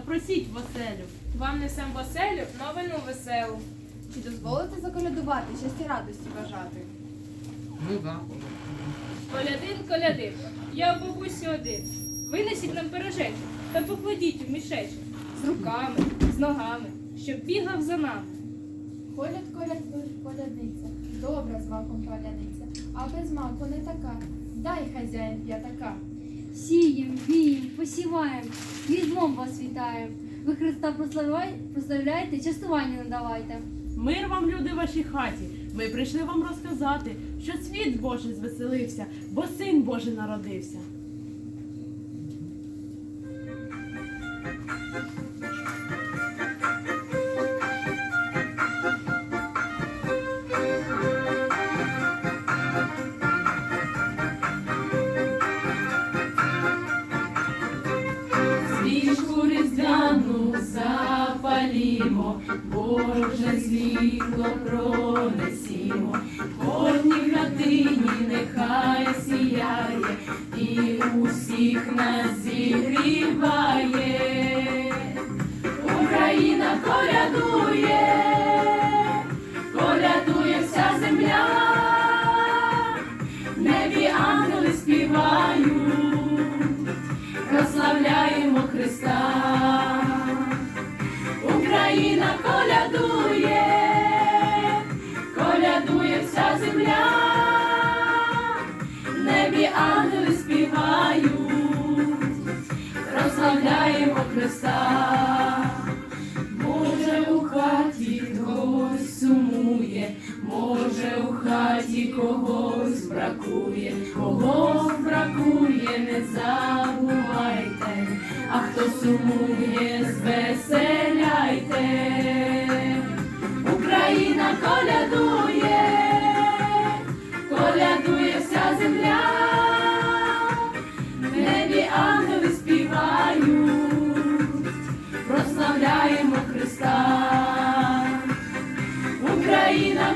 запросіть в оселю. Вам несем в оселю новину веселу. Чи дозволите заколядувати, щастя радості бажати? Ну да. Колядин, колядин, я в бабусі один. Винесіть нам пирожечок та покладіть у мішечок. З руками, з ногами, щоб бігав за нами. Коляд, коляд, колядниця, добра з маком паляниця, а без маку не така. Дай хазяїн п'ятака. Сієм, вієм, посіваєм, різдвом вас вітаєм. Ви Христа прославляй- прославляйте, частування надавайте. Мир вам, люди, вашій хаті. Ми прийшли вам розказати, що світ Божий звеселився, бо син Божий народився. Запалімо, Боже світло пронесімо, кожній хатині нехай сіяє і усіх нас зігріває. Україна колядує, колядує вся земля, в небі ангели співають прославляємо Христа. Може у хаті когось бракує, когось бракує, не забувайте, а хто сумує, звеселяйте. Україна колядує, колядує вся земля, в небі ангели співають прославляємо Христа. Україна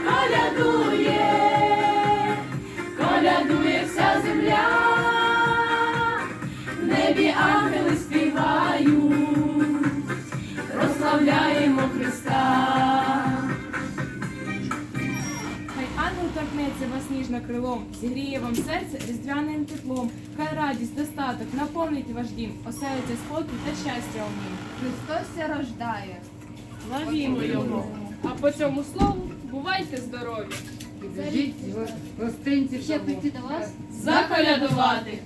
колядує, колядує вся земля, в небі ангели співають, прославляємо Христа. Хай ангел торкнеться вас ніжно крилом, зігріє вам серце різдвяним теплом. Хай радість, достаток наповнить ваш дім, оселиться спокій та щастя у нім. Христос рождає. Славімо Його. А по цьому слову бувайте здорові! Гостинці Ще прийти до вас. Заколядувати.